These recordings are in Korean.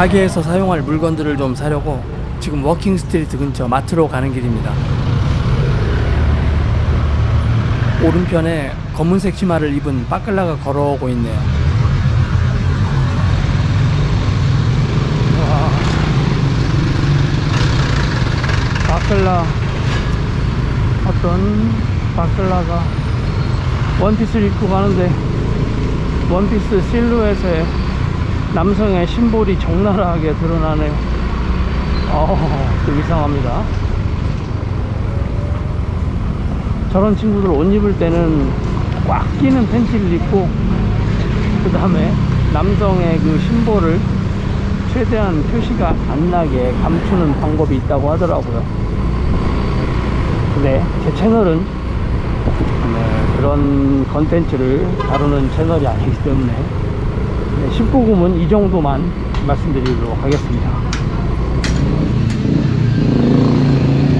가게에서 사용할 물건들을 좀 사려고 지금 워킹 스트리트 근처 마트로 가는 길입니다. 오른편에 검은색 치마를 입은 빠끌라가 걸어오고 있네요. 와. 바클라 어떤 바클라가 원피스를 입고 가는데 원피스 실루엣에 남성의 심볼이 적나라하게 드러나네요 어, 좀 이상합니다 저런 친구들 옷 입을 때는 꽉 끼는 팬티를 입고 그 다음에 남성의 그 심볼을 최대한 표시가 안 나게 감추는 방법이 있다고 하더라고요. 근데 제 채널은 네, 그런 컨텐츠를 다루는 채널이 아니기 때문에 네, 19금은 이 정도만 말씀드리도록 하겠습니다.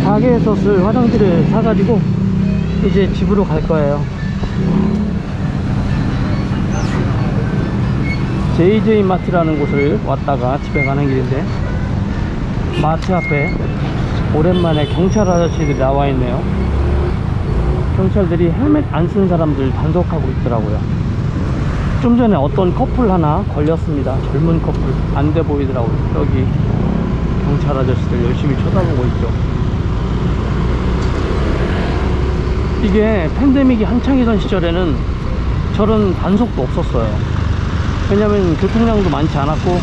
가게에서 쓸 화장지를 사가지고 이제 집으로 갈 거예요. JJ 마트라는 곳을 왔다가 집에 가는 길인데 마트 앞에 오랜만에 경찰 아저씨들이 나와 있네요. 경찰들이 헬멧 안 쓴 사람들 단속하고 있더라고요. 좀 전에 어떤 커플 하나 걸렸습니다. 젊은 커플. 안 돼 보이더라고요. 여기 경찰 아저씨들 열심히 쳐다보고 있죠. 이게 팬데믹이 한창이던 시절에는 저런 단속도 없었어요. 왜냐면 교통량도 많지 않았고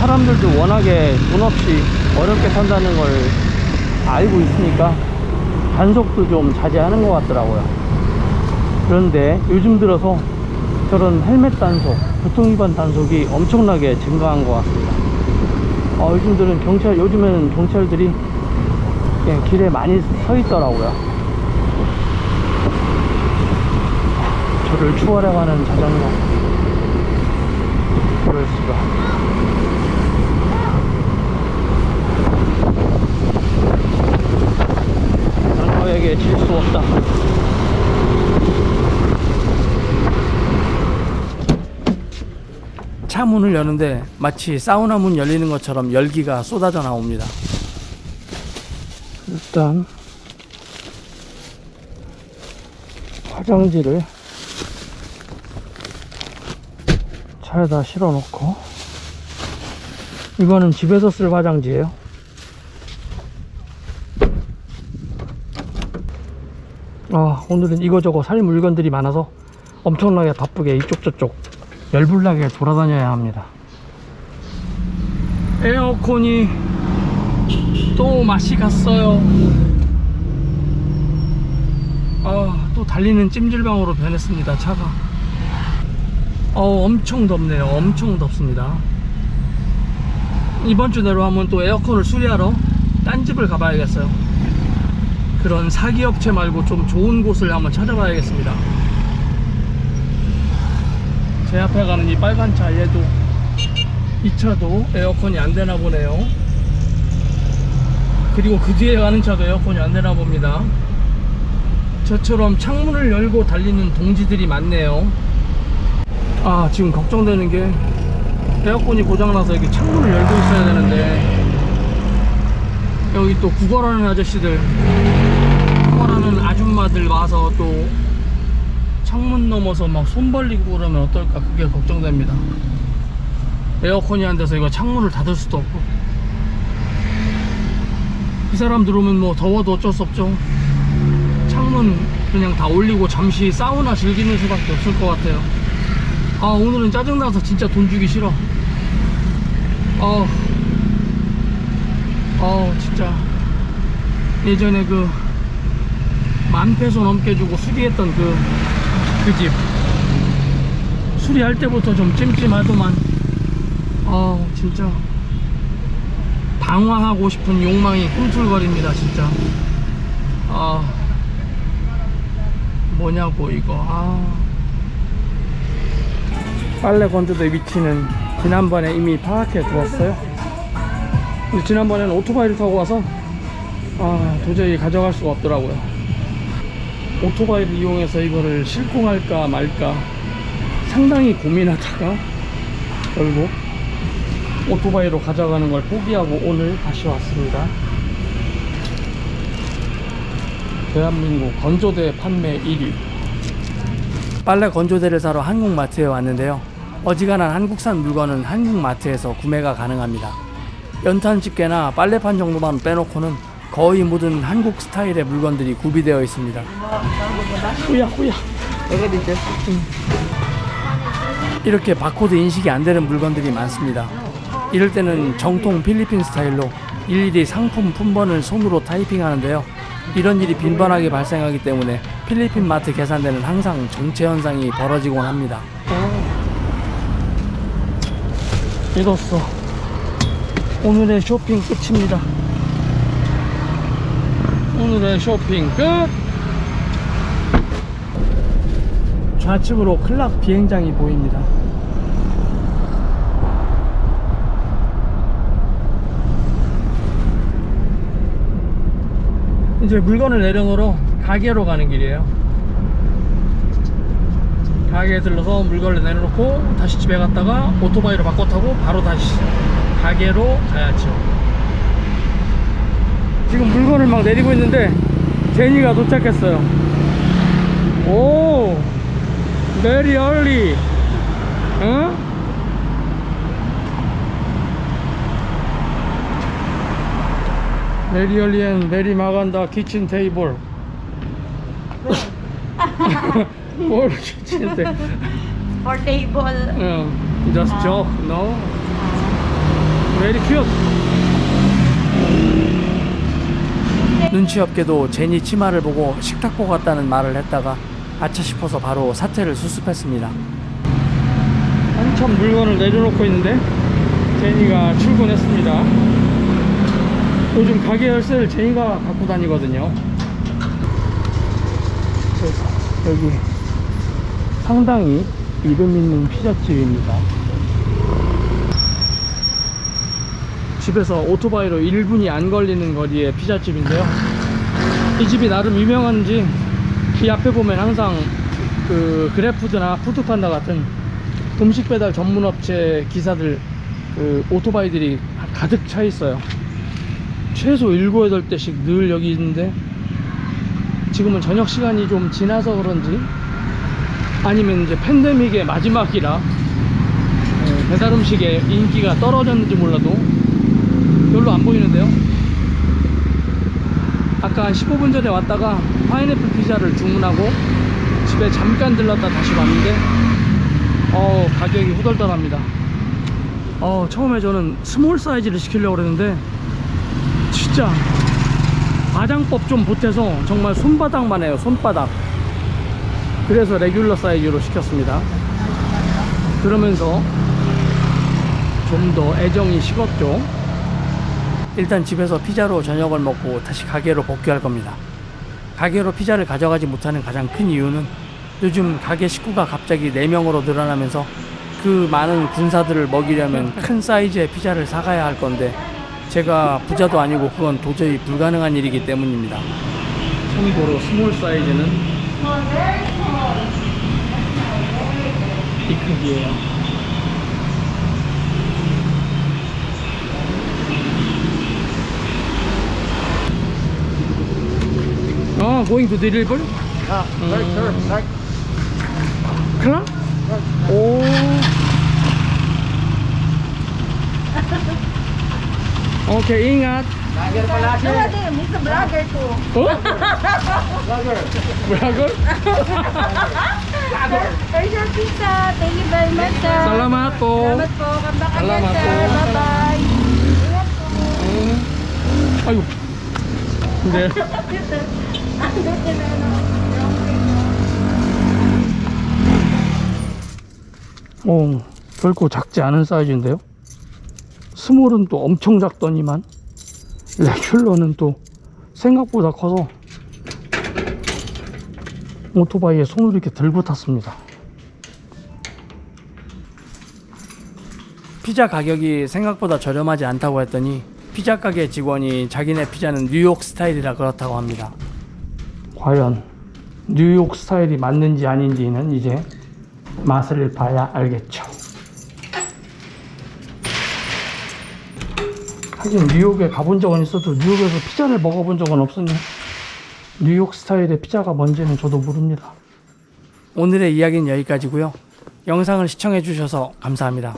사람들도 워낙에 돈 없이 어렵게 산다는 걸 알고 있으니까 단속도 좀 자제하는 것 같더라고요. 그런데 요즘 들어서 저런 헬멧 단속, 교통위반 단속이 엄청나게 증가한 것 같습니다. 어, 요즘들은 경찰, 요즘에는 경찰들이 그냥 길에 많이 서 있더라고요. 저를 추월해가는 자전거. 그럴 수가. 자전거에게 질 수 없다. 차 문을 여는데 마치 사우나 문 열리는 것처럼 열기가 쏟아져 나옵니다. 일단 화장지를 차에다 실어 놓고 이거는 집에서 쓸 화장지예요. 아 오늘은 이거저거 살 물건들이 많아서 엄청나게 바쁘게 이쪽 저쪽 열불나게 돌아다녀야 합니다. 에어컨이 또 맛이 갔어요. 아, 또 달리는 찜질방으로 변했습니다, 차가. 어, 엄청 덥네요. 엄청 덥습니다. 이번 주 내로 한번 또 에어컨을 수리하러 딴 집을 가봐야겠어요. 그런 사기 업체 말고 좀 좋은 곳을 한번 찾아봐야겠습니다. 제 앞에 가는 이 빨간 차 얘도 이 차도 에어컨이 안 되나 보네요. 그리고 그 뒤에 가는 차도 에어컨이 안 되나 봅니다. 저처럼 창문을 열고 달리는 동지들이 많네요. 아, 지금 걱정되는 게 에어컨이 고장나서 이렇게 창문을 열고 있어야 되는데 여기 또 구걸하는 아저씨들, 구걸하는 아줌마들 와서 또 창문 넘어서 막 손 벌리고 그러면 어떨까 그게 걱정됩니다. 에어컨이 안 돼서 이거 창문을 닫을 수도 없고 이 사람 들어오면 뭐 더워도 어쩔 수 없죠. 창문 그냥 다 올리고 잠시 사우나 즐기는 수밖에 없을 것 같아요. 아 오늘은 짜증나서 진짜 돈 주기 싫어. 아, 아 진짜 예전에 그만 페소 넘게 주고 수리했던 그 그집 수리할 때부터 좀 찜찜하더만. 아 진짜. 방화하고 싶은 욕망이 꿈틀거립니다 진짜. 아 뭐냐고 이거. 아. 빨래 건조대 위치는 지난번에 이미 파악해 두었어요. 근데 지난번에는 오토바이를 타고 와서 아 도저히 가져갈 수가 없더라고요 오토바이를 이용해서 이거를 갈까 말까 상당히 고민하다가 결국 오토바이로 가져가는 걸 포기하고 오늘 다시 왔습니다. 대한민국 건조대 판매 1위. 빨래 건조대를 사러 한국 마트에 왔는데요. 어지간한 한국산 물건은 한국 마트에서 구매가 가능합니다. 연탄 집게나 빨래판 정도만 빼놓고는 거의 모든 한국 스타일의 물건들이 구비되어 있습니다. 꾸야 꾸야. 이렇게 바코드 인식이 안 되는 물건들이 많습니다. 이럴 때는 정통 필리핀 스타일로 일일이 상품 품번을 손으로 타이핑하는데요. 이런 일이 빈번하게 발생하기 때문에 필리핀 마트 계산대는 항상 정체 현상이 벌어지곤 합니다. 이렇소. 오늘의 쇼핑 끝입니다. 오늘의 쇼핑 끝! 좌측으로 클락 비행장이 보입니다. 이제 물건을 내려놓으러 가게로 가는 길이에요. 가게에 들러서 물건을 내려놓고 다시 집에 갔다가 오토바이로 바꿔 타고 바로 다시 가게로 가야죠. 지금 물건을 막 내리고 있는데 제니가 도착했어요. 오, very early. 응? Early and very maganda kitchen table. For kitchen table. For table. Uh, just joke, no? Very cute. 눈치 없게도 제니 치마를 보고 식탁보 같다는 말을 했다가 아차 싶어서 바로 사태를 수습했습니다. 한참 물건을 내려놓고 있는데 제니가 출근했습니다. 요즘 가게 열쇠를 제니가 갖고 다니거든요. 여기 상당히 이름 있는 피자집입니다. 집에서 오토바이로 1분이 안 걸리는 거리의 피자집인데요. 이 집이 나름 유명한지 이 앞에 보면 항상 그 그래푸드나 푸드판다 같은 음식 배달 전문 업체 기사들 그 오토바이들이 가득 차 있어요. 최소 7, 8대씩 늘 여기 있는데 지금은 저녁 시간이 좀 지나서 그런지 아니면 이제 팬데믹의 마지막이라 예, 배달 음식의 인기가 떨어졌는지 몰라도 별로 안 보이는데요. 아까 한 15분 전에 왔다가 파인애플 피자를 주문하고 집에 잠깐 들렀다 다시 왔는데 어 가격이 후덜덜합니다. 어 처음에 저는 스몰 사이즈를 시키려고 그랬는데 진짜 과장법 좀 보태서 정말 손바닥만 해요 손바닥 그래서 레귤러 사이즈로 시켰습니다 그러면서 좀 더 애정이 식었죠 일단 집에서 피자로 저녁을 먹고 다시 가게로 복귀할 겁니다 가게로 피자를 가져가지 못하는 가장 큰 이유는 요즘 가게 식구가 갑자기 4명으로 늘어나면서 그 많은 군사들을 먹이려면 큰 사이즈의 피자를 사가야 할 건데 제가 부자도 아니고 그건 도저히 불가능한 일이기 때문입니다. 참고로 스몰 사이즈는 이 크기예요. going to deliver? Ah, hmm. right, sir, right. Right. Oh. okay, ingat. Vlogger your pizza. Thank you very much, sir. Salamat po. Salamat po. Sir. Bye-bye. Hmm. Ingat po. Ano. 어, 결코 작지 않은 사이즈인데요. 스몰은 또 엄청 작더니만 레귤러는 또 생각보다 커서 오토바이에 손을 이렇게 들고 탔습니다. 피자 가격이 생각보다 저렴하지 않다고 했더니 피자 가게 직원이 자기네 피자는 뉴욕 스타일이라 그렇다고 합니다. 과연 뉴욕 스타일이 맞는지 아닌지는 이제 맛을 봐야 알겠죠. 하긴 뉴욕에 가본 적은 있어도 뉴욕에서 피자를 먹어본 적은 없으니 뉴욕 스타일의 피자가 뭔지는 저도 모릅니다. 오늘의 이야기는 여기까지고요. 영상을 시청해 주셔서 감사합니다.